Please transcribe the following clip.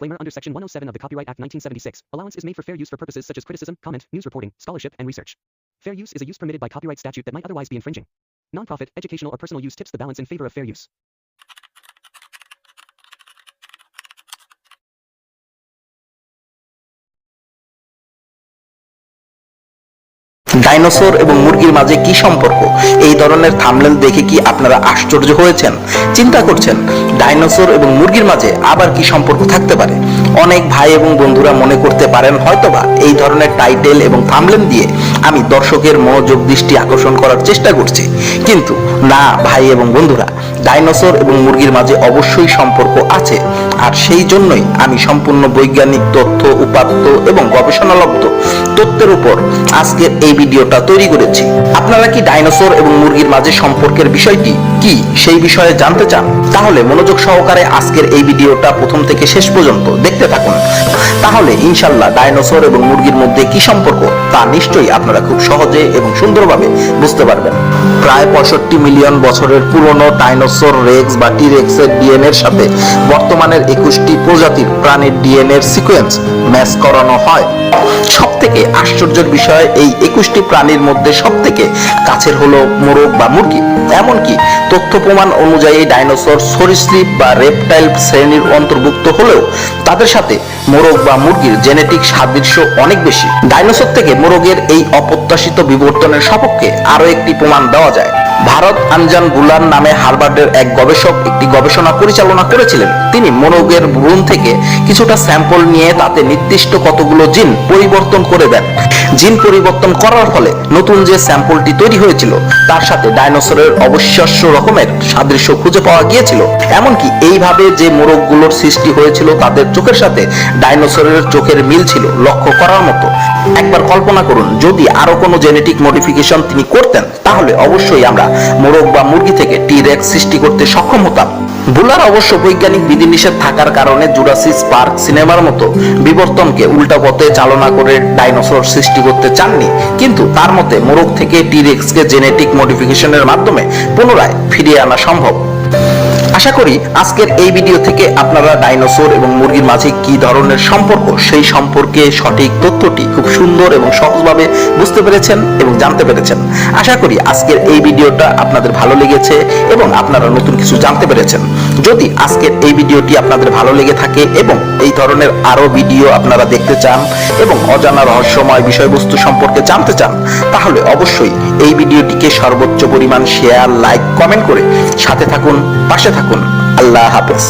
Disclaimer under Section 107 of the Copyright Act 1976, allowance is made for fair use for purposes such as criticism, comment, news reporting, scholarship, and research. Fair use is a use permitted by copyright statute that might otherwise be infringing. Nonprofit, educational, or personal use tips the balance in favor of fair use. Dinosaur এবং মুরগির মাঝে কি সম্পর্ক এই ধরনের thumbnail দেখে কি আপনারা আশ্চর্য হয়েছেন চিন্তা করছেন ডাইনোসর এবং মুরগির মাঝে আবার কি সম্পর্ক থাকতে পারে? অনেক ভাই এবং বন্ধুরা মনে করতে পারেন হয়তোবা এই ধরনের টাইটেল এবং থামলেন দিয়ে আমি দর্শকের মনোযোগ, দৃষ্টি আকর্ষণ করার চেষ্টা করছি। কিন্তু না, ভাই এবং বন্ধুরা, ডাইনোসর এবং মুরগির মাঝে অবশ্যই সম্পর্ক আছে। আর সেই জন্যই আমি সম্পূর্ণ বৈজ্ঞানিক তথ্য, উপাত্ত এবং গবেষণালব্ধ। তথ্যের উপর আজকের এই ভিডিওটা তৈরি করেছি। আপনারা কি ডাইনোসর এবং মুরগির মাঝে সম্পর্কের বিষয়টি কি সেই বিষয়ে জানতে চান? তাহলে মনোযোগ সহকারে আজকের এই ভিডিওটা প্রথম থেকে শেষ পর্যন্ত দেখতে থাকুন। তাহলে ইনশাল্লাহ ডাইনোসর এবং মুরগির মধ্যে কি সম্পর্ক তা নিশ্চয়ই আপনারা খুব সহজে এবং সুন্দরভাবে বুঝতে পারবেন। প্রায় পঁয়ষট্টি মিলিয়ন বছরের পুরনো ডাইনোসর রেক্স বা টিরেক্স এর ডিএনএ এর সাথে বর্তমানের একুশটি প্রজাতির প্রাণীর ডিএনএ এর সিকোয়েন্স ম্যাচ করানো হয়। সব থেকে আশ্চর্যের বিষয়, এই একুশটি প্রাণীর মধ্যে সব থেকে কাছের হলো মোরগ বা মুরগি। এমনকি তথ্য প্রমাণ অনুযায়ী ডাইনোসর সরীসৃপ বা রেপটাইল শ্রেণির অন্তর্ভুক্ত হলেও তাদের সাথে মোরগ বা মুরগির জেনেটিক সাদৃশ্য অনেক বেশি। ডাইনোসর থেকে মোরগের এই অপ্রত্যাশিত বিবর্তনের সপক্ষে আরও একটি প্রমাণ দেওয়া যায়। ভারত আনজান গুলান নামে হার্ভার্ডের এক গবেষক একটি গবেষণা পরিচালনা করেছিলেন। তিনি মনোগের ভ্রূণ থেকে কিছুটা স্যাম্পল নিয়ে তাতে নির্দিষ্ট কতগুলো জিন পরিবর্তন করে দেন। জিন পরিবর্তন করার ফলে নতুন যে স্যাম্পলটি তৈরি হয়েছিল, তার সাথে ডাইনোসরের অবিশ্বাস্য রকমের সাদৃশ্য খুঁজে পাওয়া গিয়েছিল। এমনকি এইভাবে যে মোরগগুলোর সৃষ্টি হয়েছিল, তাদের চোখের সাথে ডাইনোসরের চোখের মিল ছিল লক্ষ্য করার মতো। একবার কল্পনা করুন, যদি আরও কোনো জেনেটিক মডিফিকেশন তিনি করতেন, তাহলে অবশ্যই আমরা মোরগ বা মুরগি থেকে টিরেক্স সৃষ্টি করতে সক্ষম হতাম। বুলার অবশ্য বৈজ্ঞানিক বিধিনিষেধ থাকার কারণে জুরাসিস পার্ক সিনেমার মতো বিবর্তনকে উল্টা পথে চালনা করে ডাইনোসর সৃষ্টি করতে চাননি। কিন্তু তার মতে মোরগ থেকে টিরেক্সকে জেনেটিক মডিফিকেশনের মাধ্যমে পুনরায় ফিরিয়ে আনা সম্ভব। আশা করি আজকের এই ভিডিও থেকে আপনারা ডাইনোসর এবং মুরগির মাঝে কি ধরনের সম্পর্ক, সেই সম্পর্কে সঠিক তথ্যটি খুব সুন্দর এবং সহজভাবে বুঝতে পেরেছেন এবং জানতে পেরেছেন। আশা করি আজকের এই ভিডিওটা আপনাদের ভালো লেগেছে এবং আপনারা নতুন কিছু জানতে পেরেছেন। যদি আজকের এই ভিডিওটি আপনাদের ভালো লেগে থাকে এবং এই ধরনের আরও ভিডিও আপনারা দেখতে চান এবং অজানা রহস্যময় বিষয়বস্তু সম্পর্কে জানতে চান, তাহলে অবশ্যই এই ভিডিওটিকে সর্বোচ্চ পরিমাণ শেয়ার লাইক কমেন্ট করে সাথে থাকুন, পাশে থাকুন। আল্লাহ হাফেজ।